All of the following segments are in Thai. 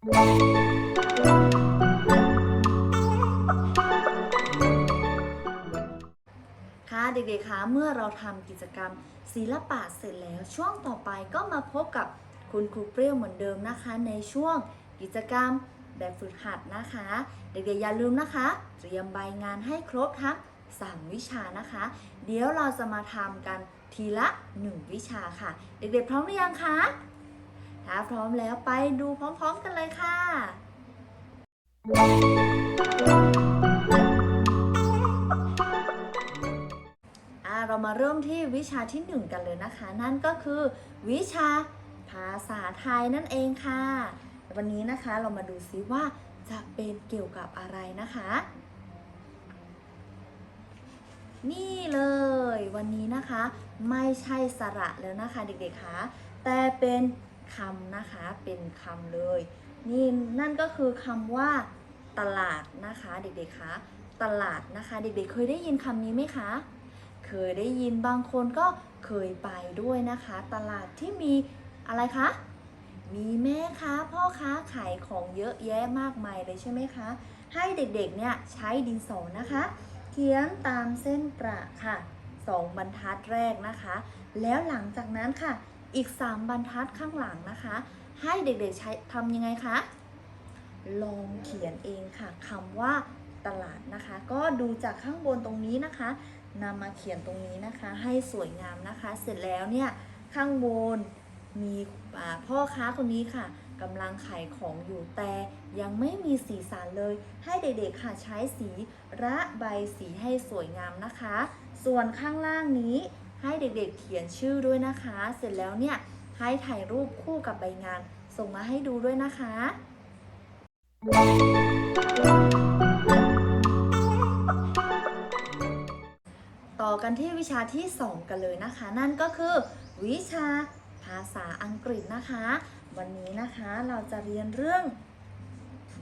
ค่ะเด็กๆ คะ เมื่อเราทำกิจกรรมศิลปะเสร็จแล้ว ช่วงต่อไปก็มาพบกับคุณครูเปรี้ยวเหมือนเดิมนะคะ ในช่วงกิจกรรมแบบฝึกหัดนะคะ เด็กๆ อย่าลืมนะคะ เตรียมใบงานให้ครบทั้ง3วิชานะคะ เดี๋ยวเราจะมาทำกันทีละ 1 วิชาค่ะ เด็กๆ พร้อมหรือยังคะ ถ้าพร้อมแล้วไปดูพร้อมๆกันเลยค่ะ เรามาเริ่มที่วิชาที่ 1 กันเลยนะคะ นั่นก็คือวิชาภาษาไทยนั่นเองค่ะ วันนี้นะคะเรามาดูซิว่าจะเป็นเกี่ยวกับอะไรนะคะ นี่เลยวันนี้นะคะ ไม่ใช่สระแล้วนะคะเด็กๆคะแต่เป็น คำนะคะเป็นคำเลย นี่นั่นก็คือคำว่า ตลาดนะคะเด็กๆคะตลาดนะคะ เด็กๆเคยได้ยินคำนี้ไหมคะ เคยได้ยินบางคนก็เคยไปด้วยนะคะ ตลาดที่มีอะไรคะมีแม่ค้าพ่อค้าขายของเยอะแยะมากมายเลยใช่ไหมคะ ให้เด็กๆเนี่ยใช้ดินสอนะคะ เขียนตามเส้นประค่ะสองบรรทัดแรกนะคะ แล้วหลังจากนั้นค่ะ อีก 3 บรรทัดข้างหลังนะคะ ให้เด็กๆใช้ทำยังไงคะ ลองเขียนเองค่ะคำว่าตลาดนะคะ ก็ดูจากข้างบนตรงนี้นะคะนำมาเขียนตรงนี้นะคะ ให้สวยงามนะคะ เสร็จแล้วเนี่ยข้างบนมีพ่อค้าคนนี้ค่ะกำลังขายของอยู่แต่ยังไม่มีสีสันเลย ให้เด็กๆค่ะใช้สีระบายสีให้สวยงามนะคะ ส่วนข้างล่างนี้ ให้เด็กๆเขียนชื่อด้วยนะคะ เสร็จแล้วเนี่ยให้ถ่ายรูปคู่กับใบงาน ส่งมาให้ดูด้วยนะคะ ต่อกันที่วิชาที่ 2 กันเลยนะคะ นั่นก็คือวิชาภาษาอังกฤษนะคะ วันนี้นะคะเราจะเรียนเรื่อง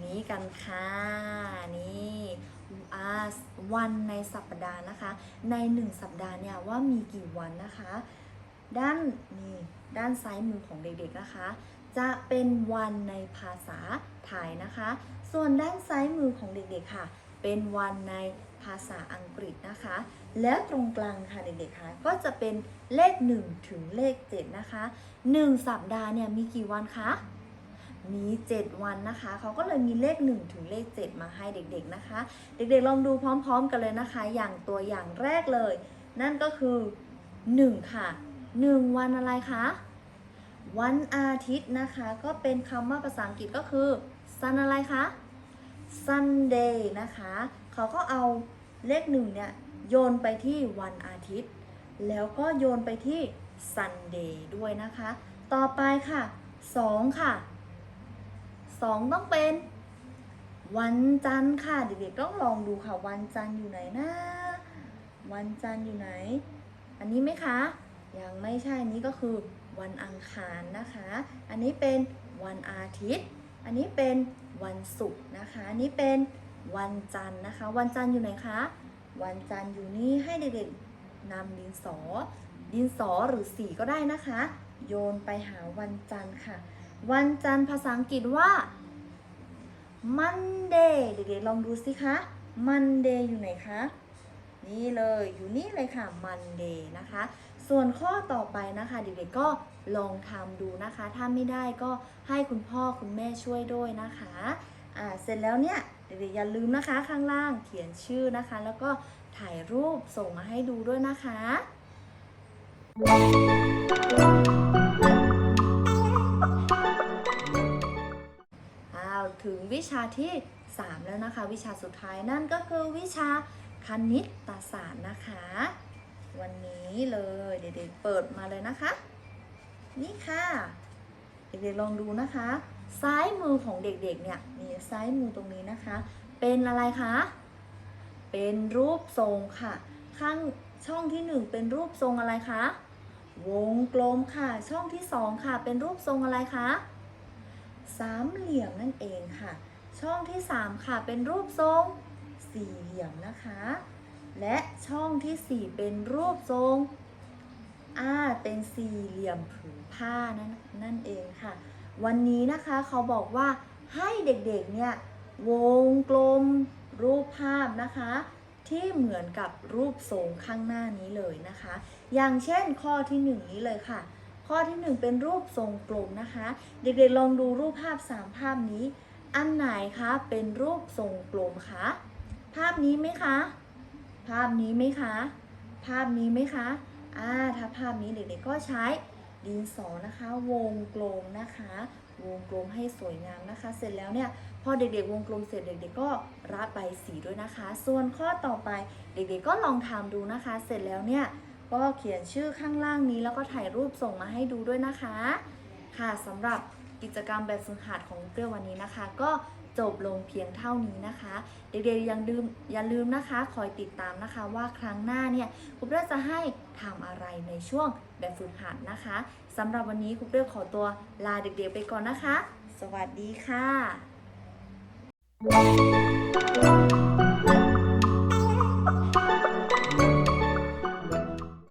นี้กันค่ะนี่ วันในสัปดาห์นะคะ ใน 1 สัปดาห์เนี่ยว่ามีกี่วันนะคะ ด้านนี่ด้านซ้ายมือของเด็กๆนะคะ จะเป็นวันในภาษาไทยนะคะ ส่วนด้านซ้ายมือของเด็กๆค่ะ เป็นวันในภาษาอังกฤษนะคะ แล้วตรงกลางค่ะเด็กๆค่ะก็จะเป็นเลข 1 ถึงเลข 7 นะคะ 1 สัปดาห์เนี่ยมีกี่วันคะ มี7วันนะคะ เขาก็เลยมีเลข 1 ถึงเลข 7 มาให้เด็กๆนะคะ เด็กๆลองดูพร้อมๆกันเลยนะคะ อย่างตัวอย่างแรกเลย นั่นก็คือ 1 ค่ะ 1 วันอะไรคะ วันอาทิตย์นะคะ ก็เป็นคำว่าภาษาอังกฤษก็คือ sun อะไรคะ Sunday นะคะ เขาก็เอาเลขหนึ่งเนี่ยโยนไปที่วันอาทิตย์ แล้วก็โยนไปที่ Sunday ด้วยนะคะ ต่อไปค่ะ 2 ค่ะ 2 ต้องเป็น วันจันทร์ค่ะ เด็กๆต้องลองดูค่ะ วันจันทร์อยู่ไหนนะ วันจันทร์อยู่ไหน อันนี้ไหมคะ ยังไม่ใช่อันนี้ก็คือวันอังคารนะคะ อันนี้เป็นวันอาทิตย์ อันนี้เป็นวันศุกร์นะคะ อันนี้เป็นวันจันทร์นะคะ วันจันทร์อยู่ไหนคะ วันจันทร์อยู่นี่ให้เด็กๆนำดินสอ ดินสอหรือสีก็ได้นะคะ โยนไปหาวันจันทร์ค่ะ วันจันทร์ภาษาอังกฤษว่า Monday เด็กๆลองดูสิคะ Monday อยู่ไหนคะ นี่เลยอยู่นี่เลยค่ะ Monday นะคะ ส่วนข้อต่อไปนะคะเด็กๆก็ลองทำดูนะคะ ถ้าไม่ได้ก็ให้คุณพ่อคุณแม่ช่วยด้วยนะคะอ่าเสร็จแล้วเนี่ยเด็กๆอย่าลืมนะคะข้างล่างเขียนชื่อนะคะ แล้วก็ถ่ายรูปส่งมาให้ดูด้วยนะคะ ถึงวิชาที่ 3 แล้วนะคะ วิชาสุดท้ายนั่นก็คือวิชาคณิตศาสตร์นะคะ วันนี้เลยเด็กๆเปิดมาเลยนะคะ นี่ค่ะ เด็กๆลองดูนะคะ ซ้ายมือของเด็กๆเนี่ยนี่ซ้ายมือตรงนี้นะคะ เป็นอะไรคะ เป็นรูปทรงค่ะ ข้างช่องที่ 1 เป็นรูปทรงอะไรคะวงกลมค่ะ ช่องที่ 2 ค่ะ เป็นรูปทรงอะไรคะ สามเหลี่ยมนั่นเองค่ะ ช่องที่ 3 ค่ะ เป็นรูปทรงสี่เหลี่ยมนะคะ และช่องที่ 4 เป็นรูปทรงอ่าเป็นสี่เหลี่ยมผืนผ้านั่นนั่นเองค่ะ วันนี้นะคะเขาบอกว่าให้เด็กๆเนี่ยวงกลมรูปภาพนะคะ ที่เหมือนกับรูปทรงข้างหน้านี้เลยนะคะ อย่างเช่นข้อที่หนึ่งนี้เลยค่ะ ข้อที่หนึ่งเป็นรูปทรงกลมนะคะ เด็กๆลองดูรูปภาพสามภาพนี้ อันไหนคะเป็นรูปทรงกลมคะภาพนี้ไหมคะ ภาพนี้ไหมคะ ภาพนี้ไหมคะอ่าถ้าภาพนี้เด็กๆก็ใช้ดินสอนะคะ วงกลมนะคะ วงกลมให้สวยงามนะคะ เสร็จแล้วเนี่ยพอเด็กๆ วงกลมเสร็จเด็กๆก็ระบายสีด้วยนะคะ ส่วนข้อต่อไปเด็กๆก็ลองทำดูนะคะ เสร็จแล้วเนี่ย ก็เขียนชื่อข้างล่างนี้แล้วก็ถ่ายรูปส่งมาให้ดูด้วยนะคะ ค่ะสำหรับกิจกรรมแบบฝึกหัดของเปรี้ยววันนี้นะคะ ก็จบลงเพียงเท่านี้นะคะ เด็กๆยังลืมอย่าลืมนะคะ คอยติดตามนะคะว่าครั้งหน้าเนี่ยครูเปรี้ยจะให้ทำอะไรในช่วงแบบฝึกหัดนะคะสำหรับวันนี้ครูเปรี้ยขอตัวลาเด็กๆไปก่อนนะคะ สวัสดีค่ะ